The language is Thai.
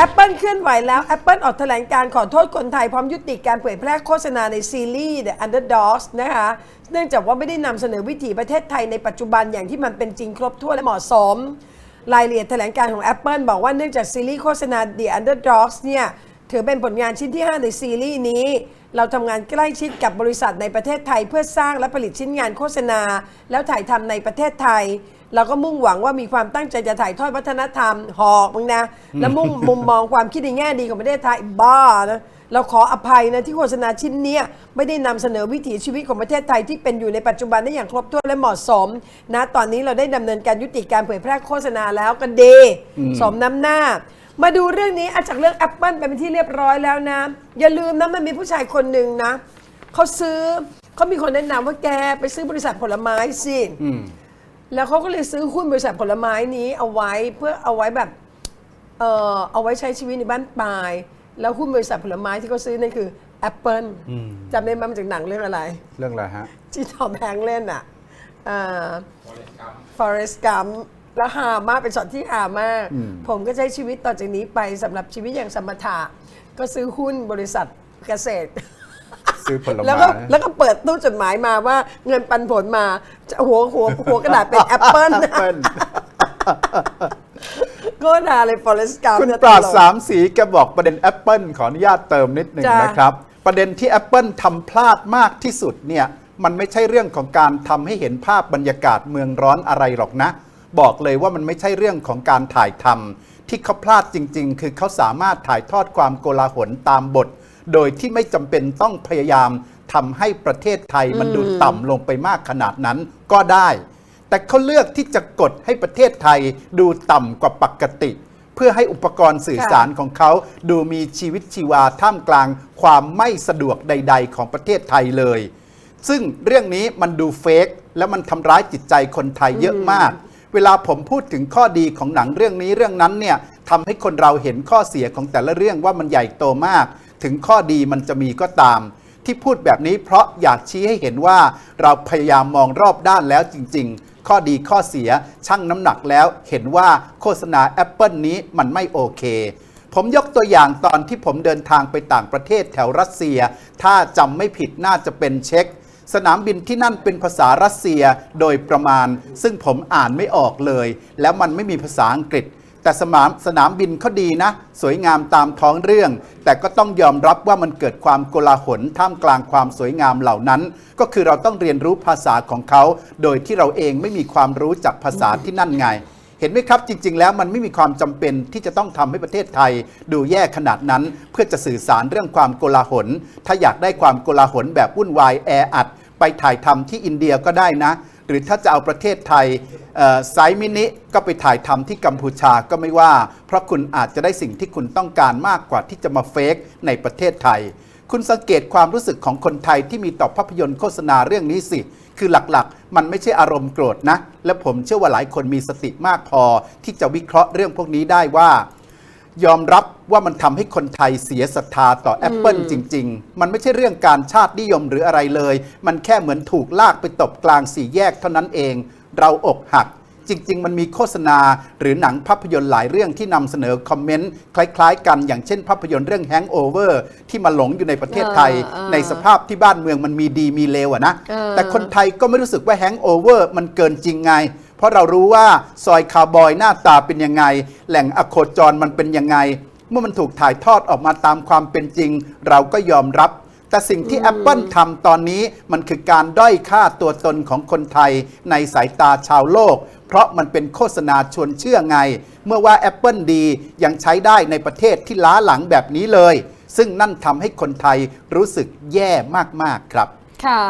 Apple เคลื่อนไหวแล้ว Apple ออกแถลงการขอโทษคนไทย พร้อมยุติการเผยแพร่โฆษณาในซีรีส์ The Underdogs นะคะ เนื่องจากว่าไม่ได้นำเสนอวิถีประเทศไทยในปัจจุบันอย่างที่มันเป็นจริงครบถ้วนและเหมาะสม รายละเอียดแถลงการของ Apple บอกว่าเนื่องจากซีรีส์โฆษณา The Underdogs เนี่ยถือเป็นผลงานชิ้นที่ 5 ในซีรีส์นี้ เราทำงานใกล้ชิดกับบริษัทในประเทศไทย เพื่อสร้างและผลิตชิ้นงานโฆษณา แล้วถ่ายทำในประเทศไทย เราก็มุ่งหวังว่ามีความตั้งใจจะถ่ายทอดวัฒนธรรมหอกมึงนะ และมุ่งมุมมองความคิดในแง่ดีของประเทศไทยบ้านะเราขออภัยนะที่โฆษณาชิ้นเนี้ยไม่ได้นำเสนอวิถีชีวิตของประเทศไทยที่เป็นอยู่ในปัจจุบันได้อย่างครบถ้วนและเหมาะสม นะ ตอนนี้เราได้ดำเนินการยุติการเผยแพร่โฆษณาแล้วก็ดีสมน้ำหน้า มาดูเรื่องนี้อาจากเรื่อง Apple ไปเป็นที่เรียบร้อยแล้วนะ อย่าลืมนะมันมีผู้ชายคนหนึ่งนะเขาซื้อเขามีคนแนะนำว่าแกไปซื้อบริษัทผลไม้สิ แล้วเขาก็เลยซื้อหุ้นบริษัทผลไม้นี้เอาไว้เพื่อเอาไว้แบบเออเอาไว้ใช้ชีวิตในบ้านปลาย แล้วหุ้นบริษัทผลไม้ที่เขาซื้อนั่นคือ Apple จำได้ไหมมันจากหนังเรื่องอะไร เรื่องอะไรฮะ ที่ทอมแฮงค์เล่นอะอ่า Forrest Gump แล้วหามากเป็นช็อตที่หามากผมก็ใช้ชีวิตต่อจากนี้ไปสำหรับชีวิตอย่างสมถะก็ซื้อหุ้นบริษัทเกษตร ซื้อผลไม้แล้วก็แล้วก็เปิดตู้จดหมายมาว่าเงินปันผลมาจะหัวหัวหัวกระดาษเป็นแอปเปิลแอปเปิ้ลก็นาเลย Forrest Gump คุณเนี่ยปราดตลกสามสีแกบอกประเด็น Apple ขออนุญาตเติมนิดหนึ่งจ้ะนะครับ ประเด็นที่ Apple ทำพลาดมากที่สุดเนี่ยมันไม่ใช่เรื่องของการทำให้เห็นภาพบรรยากาศเมืองร้อนอะไรหรอกนะ บอกเลยว่ามันไม่ใช่เรื่องของการถ่ายทำที่เขาพลาดจริง ๆ คือเขาสามารถถ่ายทอดความโกลาหลตามบท โดยที่ไม่จำเป็นต้องพยายามทำให้ประเทศไทยมันดูต่ำลงไปมากขนาดนั้นก็ได้ แต่เขาเลือกที่จะกดให้ประเทศไทยดูต่ำกว่าปกติ เพื่อให้อุปกรณ์สื่อสารของเขา ดูมีชีวิตชีวาท่ามกลางความไม่สะดวกใด ๆ ของประเทศไทยเลย ซึ่งเรื่องนี้มันดูเฟกและมันทำร้ายจิตใจคนไทยเยอะมาก เวลาผมพูดถึงข้อดีของหนังเรื่องนี้เรื่องนั้นเนี่ยทำให้คนเราเห็นข้อเสียของแต่ละเรื่องว่ามันใหญ่โตมาก ถึงข้อดีมันจะมีก็ตาม ที่พูดแบบนี้เพราะอยากชี้ให้เห็นว่าเราพยายามมองรอบด้านแล้วจริง ๆ ข้อดีข้อเสียชั่งน้ำหนักแล้วเห็นว่าโฆษณา Apple นี้มันไม่โอเคผมยกตัวอย่างตอนที่ผมเดินทางไปต่างประเทศแถวรัสเซีย ถ้าจำไม่ผิดน่าจะเป็นเช็กสนามบินที่นั่นเป็นภาษารัสเซียโดยประมาณ ซึ่งผมอ่านไม่ออกเลย แล้วมันไม่มีภาษาอังกฤษ แต่สนามสนามบินเขาดีนะ สวยงามตามท้องเรื่อง แต่ก็ต้องยอมรับว่ามันเกิดความโกลาหลท่ามกลางความสวยงามเหล่านั้น ก็คือเราต้องเรียนรู้ภาษาของเขา โดยที่เราเองไม่มีความรู้จากภาษาที่นั่นไงเห็นไหมครับจริง ๆ แล้วมันไม่มีความจำเป็นที่จะต้องทำให้ประเทศไทย ดูแย่ขนาดนั้น เพื่อจะสื่อสารเรื่องความโกลาหล ถ้าอยากได้ความโกลาหลแบบวุ่นวายแออัด ไปถ่ายทำที่อินเดียก็ได้นะ หรือถ้าจะเอาประเทศไทยไซส์มินิก็ไปถ่ายทำที่กัมพูชาก็ไม่ว่า เพราะคุณอาจจะได้สิ่งที่คุณต้องการมากกว่าที่จะมาเฟกในประเทศไทย คุณสังเกตความรู้สึกของคนไทยที่มีต่อภาพยนตร์โฆษณาเรื่องนี้สิ คือหลักๆ มันไม่ใช่อารมณ์โกรธนะ และผมเชื่อว่าหลายคนมีสติมากพอที่จะวิเคราะห์เรื่องพวกนี้ได้ว่า ยอมรับว่ามันทำให้คนไทยเสียศรัทธาต่อ Apple จริง ๆ มันไม่ใช่เรื่องการชาตินิยมหรืออะไรเลย มันแค่เหมือนถูกลากไปตบกลางสี่แยกเท่านั้นเอง เราอกหัก จริง ๆ มันมีโฆษณาหรือหนังภาพยนตร์หลายเรื่องที่นำเสนอคอมเมนต์คล้ายๆ กันอย่างเช่นภาพยนตร์เรื่อง Hangover ที่มาหลงอยู่ในประเทศไทย เออเออ ในสภาพที่บ้านเมืองมันมีดีมีเลวอะนะ เออ แต่คนไทยก็ไม่รู้สึกว่า Hangover มันเกินจริงไงเพ ราะเรารู้ว่าซอยคาวบอยหน้าตาเป็นยังไง แหล่งอโคจรมันเป็นยังไง เมื่อมันถูกถ่ายทอดออกมาตามความเป็นจริง เราก็ยอมรับ แต่สิ่งที่ Apple ทำตอนนี้มันคือการด้อยค่าตัวตนของคนไทยในสายตาชาวโลก เพราะมันเป็นโฆษณาชวนเชื่อไง เมื่อว่า Apple ดียังใช้ได้ในประเทศที่ล้าหลังแบบนี้เลย ซึ่งนั่นทำให้คนไทยรู้สึกแย่มากๆครับ ค่ะ